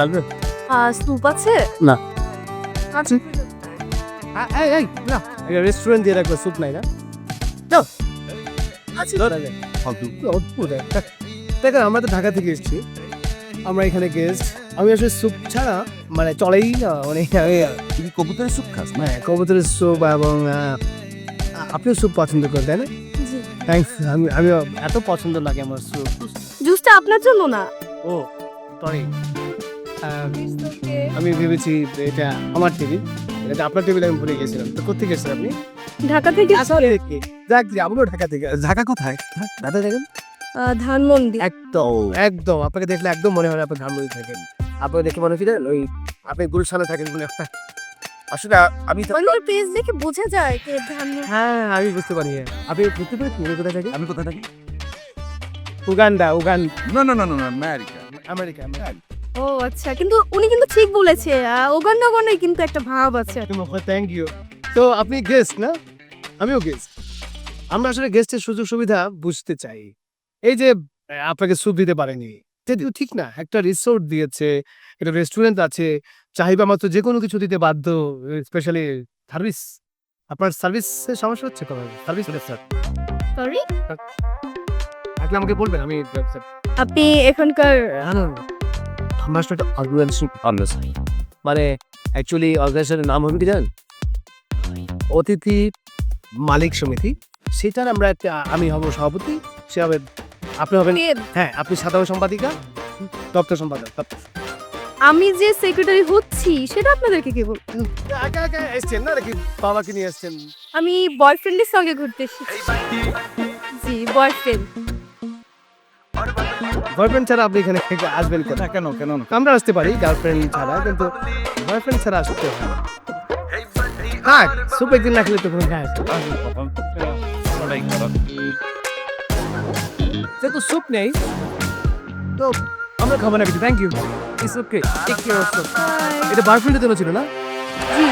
লাগবে? স্যুপ আছে? না। না রেস্টুরেন্ট দিয়ে রাখবে স্যুপ নাই না। আচ্ছা। দেখেন আমরা তো ঢাকা থেকে এসেছি। আমরা এখানে গেস্ট আমি আসলে স্যুপ ছাড়া মানে চলেই না মানে তুমি কবুতরের স্যুপ খাস? না হ্যাঁ কবুতরের স্যুপ এবং আপনিও স্যুপ পছন্দ করেন তাই না? থ্যাংকস আমি আমি এত পছন্দ লাগে আমার স্যুপ। জুসটা আপনার জন্য না? ও সরি আমি ভেবেছি এটা আমার টেবিল এটা আপনার টেবিল আমি ভুলে গেছিলাম। তো কোথেকে গেছেন আপনি? ঢাকা থেকে। আসলে কি? যাক আমরাও ঢাকা থেকে। ঢাকা কোথায়? দাদা দেখেন। ধানমন্ডি। একদম একদম। আপনাকে দেখলে একদম মনে হয় আপনি ধানমন্ডি থাকেন। আপনাকে দেখে মনে হচ্ছে ওই আপনি গুলশানে থাকেন মনে হয় আসলে আমি তো ওই পেজ দেখে বোঝা যায় যে ধানমন্ডি হ্যাঁ আমি বুঝতে পারি আপনি বুঝতে পেরেছেন? উনি কোথায় থাকেন আমি কোথায় থাকি? উগান্ডা উগান্ড না না না না না আমেরিকা আমেরিকা। ও আচ্ছা। কিন্তু উনি কিন্তু ঠিক বলেছে ওগান্ডা ওগান্ডায় কিন্তু একটা ভাব আছে। থ্যাংক ইউ তো আপনি গেস্ট না? আমিও গেস্ট আমরা আসলে গেস্টের সুযোগ সুবিধা বুঝতে চাই। এই যে আপনাকে স্যুপ দিতে পারেনি। যদিও ঠিক না একটা রিসোর্ট দিয়েছে একটা রেস্টুরেন্ট আছে চাহিদা মাত্র যে কোনো কিছু দিতে বাধ্য স্পেশালি সার্ভিস আপনার সার্ভিসের সমস্যা হচ্ছে কবে? সার্ভিস স্যার সরি থাকলে আমাকে বলবেন আমি আপনি এখানকার অর্গানাইজেশন মানে অ্যাকচুয়ালি অর্গানাইজেশনের নাম হবে কি জানেন অতিথি মালিক সমিতি সেটার আমরা একটা আমি হব সভাপতি সে হবে আপনি হবেন হ্যাঁ আপনি সাধারণ সম্পাদিকা দপ্তর সম্পাদক আমি যে সেক্রেটারি হচ্ছি সেটা আপনাদেরকে কি বল একা একা এসছেন না নাকি? বাবাকে নিয়ে এসছেন। আমি বয়ফ্রেন্ডের সঙ্গে ঘুরতে এসেছি। জি বয়ফ্রেন্ড বয়ফ্রেন্ড ছাড়া আপনি এখানে আসবেন কেন না কেন কেন? আমরা আসতে পারি গার্লফ্রেন্ড ছাড়া কিন্তু বয়ফ্রেন্ড ছাড়া আসতে হয় না। থাক সুপ একদিন না খেলে তো কোনো না। যেহেতু স্যুপ নেই। তো আমরা খাব না কিছু। Thank you it's okay take care of এটা বয়ফ্রেন্ডের জন্য ছিল না? জি।